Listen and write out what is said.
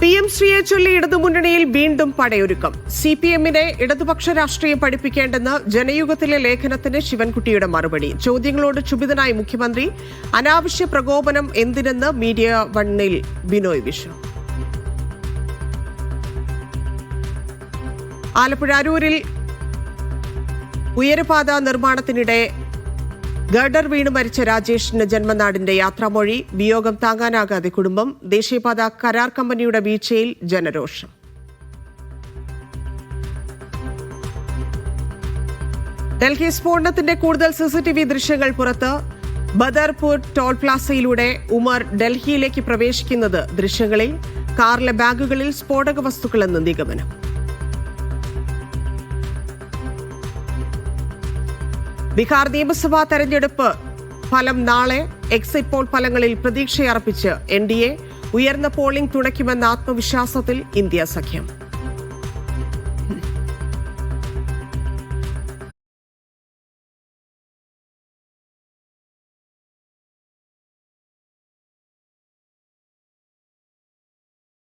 P M ശ്രീയെ ചൊല്ലി ഇടതുമുന്നണിയിൽ വീണ്ടും പടയൊരുക്കം. C P എമ്മിനെ ഇടതുപക്ഷ രാഷ്ട്രീയം പഠിപ്പിക്കേണ്ടെന്ന് ജനയുഗത്തിലെ ലേഖനത്തിന് ശിവൻകുട്ടിയുടെ മറുപടി. ചോദ്യങ്ങളോട് ക്ഷുഭിതനായി മുഖ്യമന്ത്രി അനാവശ്യ പ്രകോപനം എന്തിനെന്ന് മീഡിയ വണ്ണിൽ ബിനോയ് വിശ്വം ആലപ്പുഴ അരൂരിൽ ഉയരപാത നിർമ്മാണത്തിനിടെ ഗർഡർ വീണ് മരിച്ച രാജേഷിന്റെ ജന്മനാടിന്റെ യാത്രാമൊഴി വിയോഗം താങ്ങാനാകാതെ കുടുംബം ദേശീയപാത കരാർ കമ്പനിയുടെ വീഴ്ചയിൽ ജനരോഷം. ഡൽഹി സ്ഫോടനത്തിന്റെ കൂടുതൽ സിസിടിവി ദൃശ്യങ്ങൾ പുറത്ത് ബദർപൂർ ടോൾ പ്ലാസയിലൂടെ ഉമർ ഡൽഹിയിലേക്ക് പ്രവേശിക്കുന്നത് ദൃശ്യങ്ങളിൽ കാറിലെ ബാഗുകളിൽ സ്ഫോടക വസ്തുക്കളെന്ന് നിഗമനം. ബീഹാർ നിയമസഭാ തെരഞ്ഞെടുപ്പ് ഫലം നാളെ എക്സിറ്റ് പോൾ ഫലങ്ങളിൽ പ്രതീക്ഷയർപ്പിച്ച് എൻ ഡി എ ഉയർന്ന പോളിംഗ് തുണയ്ക്കുമെന്ന ആത്മവിശ്വാസത്തിൽ ഇന്ത്യ സഖ്യം.